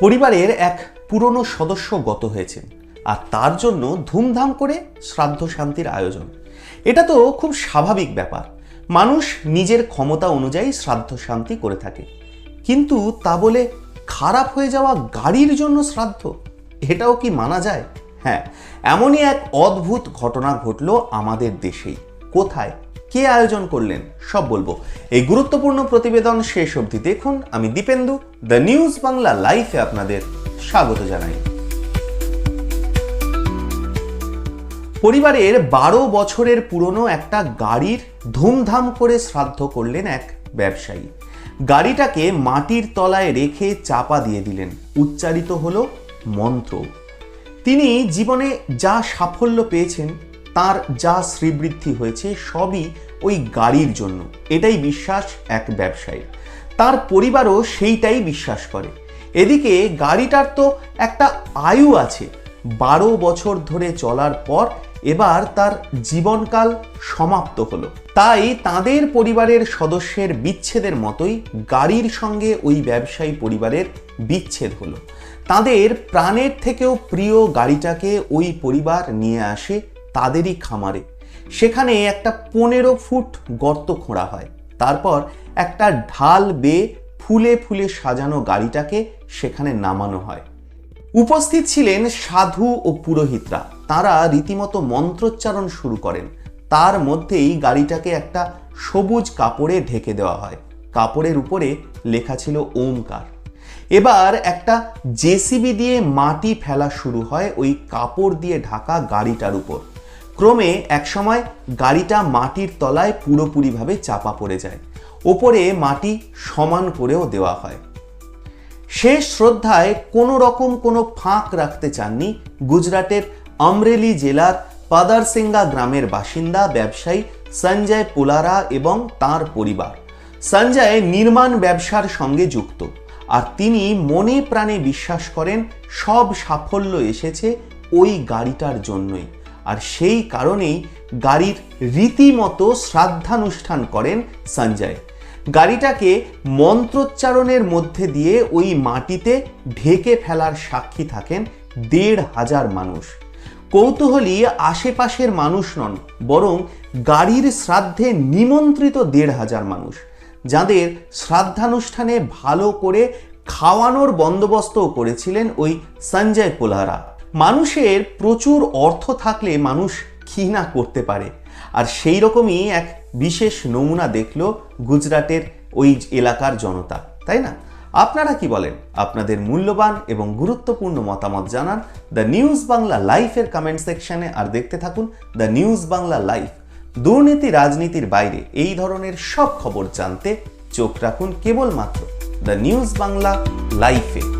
পরিবারের এক পুরনো সদস্য গত হয়েছেন আর তার জন্য ধুমধাম করে শ্রাদ্ধ শান্তির আয়োজন। এটা তো খুব স্বাভাবিক ব্যাপার। মানুষ নিজের ক্ষমতা অনুযায়ী শ্রাদ্ধ শান্তি করে থাকে। কিন্তু তা বলে খারাপ হয়ে যাওয়া গাড়ির জন্য শ্রাদ্ধ, এটাও কি মানা যায়? হ্যাঁ এমনই এক অদ্ভুত ঘটনা ঘটলো আমাদের দেশেই। কোথায়, কে আয়োজন করলেন, সব বলব। এই গুরুত্বপূর্ণ প্রতিবেদন শেষ অবধি দেখুন। আমি দীপেন্দু, দ্য নিউজ বাংলা লাইফে আপনাদের স্বাগত জানাই। পরিবারের বারো বছরের পুরনো একটা গাড়ির ধুমধাম করে শ্রাদ্ধ করলেন এক ব্যবসায়ী। গাড়িটাকে মাটির তলায় রেখে চাপা দিয়ে দিলেন। উচ্চারিত হলো মন্ত্র। তিনি জীবনে যা সাফল্য পেয়েছেন তার যা শ্রীবৃদ্ধি হয়েছে সবই ওই গাড়ির জন্য। এটাই বিশ্বাস এক ব্যবসায়ীর। তার পরিবারও সেইটাই বিশ্বাস করে। এদিকে গাড়িটার তো একটা আয়ু আছে। বারো বছর ধরে চলার পর এবার তার জীবনকাল সমাপ্ত হলো। তাই তাদের পরিবারের সদস্যের বিচ্ছেদের মতোই গাড়ির সঙ্গে ওই ব্যবসায়ী পরিবারের বিচ্ছেদ হলো। তাদের প্রাণের থেকেও প্রিয় গাড়িটাকে ওই পরিবার নিয়ে আসে তাদেরই খামারে। সেখানে একটা পনেরো ফুট গর্ত খোঁড়া হয়। তারপর একটা ঢাল বেয়ে ফুলে ফুলে সাজানো গাড়িটাকে সেখানে নামানো হয়। উপস্থিত ছিলেন সাধু ও পুরোহিতরা। তারা রীতিমতো মন্ত্রোচ্চারণ শুরু করেন। তার মধ্যেই গাড়িটাকে একটা সবুজ কাপড়ে ঢেকে দেওয়া হয়। কাপড়ের উপরে লেখা ছিল ওমকার। এবার একটা জেসিবি দিয়ে মাটি ফেলা শুরু হয় ওই কাপড় দিয়ে ঢাকা গাড়িটার উপর। ক্রমে একসময় গাড়িটা মাটির তলায় পুরোপুরিভাবে চাপা পড়ে যায়। ওপরে মাটি সমান করেও দেওয়া হয়। শেষ শ্রদ্ধায় কোনো রকম কোনো ফাঁক রাখতে চাননি গুজরাটের আমরেলি জেলার পাদারসিঙ্গা গ্রামের বাসিন্দা ব্যবসায়ী সঞ্জয় পোলারা এবং তার পরিবার। সঞ্জয় নির্মাণ ব্যবসার সঙ্গে যুক্ত আর তিনি মনে প্রাণে বিশ্বাস করেন সব সাফল্য এসেছে ওই গাড়িটার জন্যই। আর সেই কারণেই গাড়ির রীতিমতো শ্রাদ্ধানুষ্ঠান করেন সঞ্জয়। গাড়িটাকে মন্ত্রোচ্চারণের মধ্যে দিয়ে ওই মাটিতে ঢেকে ফেলার সাক্ষী থাকেন দেড় হাজার মানুষ। কৌতূহলী আশেপাশের মানুষ নন, বরং গাড়ির শ্রাদ্ধে নিমন্ত্রিত দেড় হাজার মানুষ, যাদের শ্রাদ্ধানুষ্ঠানে ভালো করে খাওয়ানোর বন্দোবস্তও করেছিলেন ওই সঞ্জয় পোলারা। মানুষের প্রচুর অর্থ থাকলে মানুষ না করতে পারে। আর সেই রকমই এক বিশেষ নমুনা দেখল গুজরাটের ওই এলাকার জনতা, তাই না? আপনারা কি বলেন? আপনাদের মূল্যবান এবং গুরুত্বপূর্ণ মতামত জানান দ্য নিউজ বাংলা লাইফের কমেন্ট সেকশনে, আর দেখতে থাকুন দ্য নিউজ বাংলা লাইফ। দুর্নীতি রাজনীতির বাইরে এই ধরনের সব খবর জানতে চোখ রাখুন কেবলমাত্র দ্য নিউজ বাংলা লাইফে।